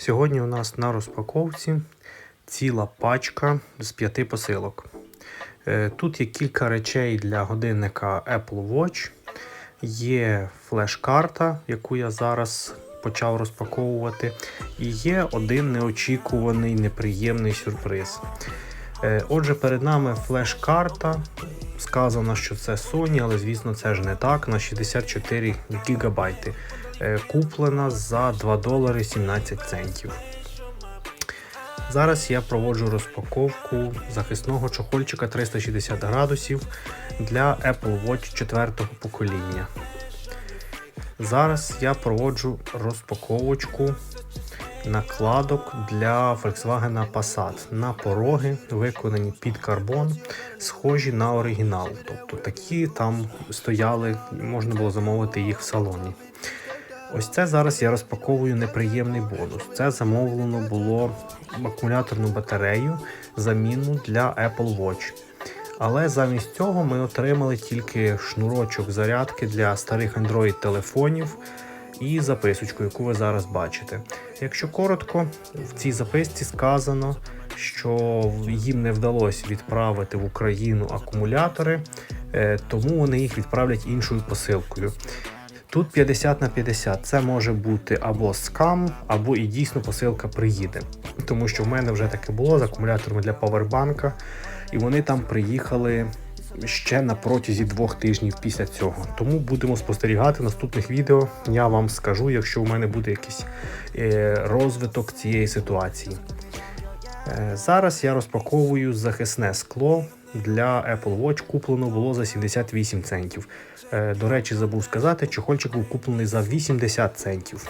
Сьогодні у нас на розпаковці ціла пачка з п'яти посилок. Е, Тут є кілька речей для годинника Apple Watch. Є флеш-карта, яку я зараз почав розпаковувати. І є один неочікуваний неприємний сюрприз. Е, Отже, перед нами флеш-карта. Сказано, що це Sony, але звісно, це ж не так. На 64 гігабайти. Е, Куплена за 2 долари 17 центів. Зараз я проводжу розпаковку захисного чохольчика 360 градусів для Apple Watch 4 покоління. Зараз я проводжу розпаковочку накладок для Volkswagen Passat на пороги, виконані під карбон, схожі на оригінал. Тобто такі там стояли, можна було замовити їх в салоні. Ось це зараз я розпаковую неприємний бонус. Це замовлено було акумуляторну батарею, заміну для Apple Watch. Але замість цього ми отримали тільки шнурочок зарядки для старих Android телефонів і записочку, яку ви зараз бачите. Якщо коротко, в цій записці сказано, що їм не вдалося відправити в Україну акумулятори, е, тому вони їх відправлять іншою посилкою. Тут 50 на 50. Це може бути або скам, або і дійсно посилка приїде. Тому що в мене вже таке було з акумуляторами для павербанка, і вони там приїхали ще на протязі двох тижнів після цього. Тому будемо спостерігати в наступних відео. Я вам скажу, якщо у мене буде якийсь е, розвиток цієї ситуації. Е, Зараз я розпаковую захисне скло для Apple Watch. Куплено було за 78 центів. Е, До речі, забув сказати, чохольчик був куплений за 80 центів.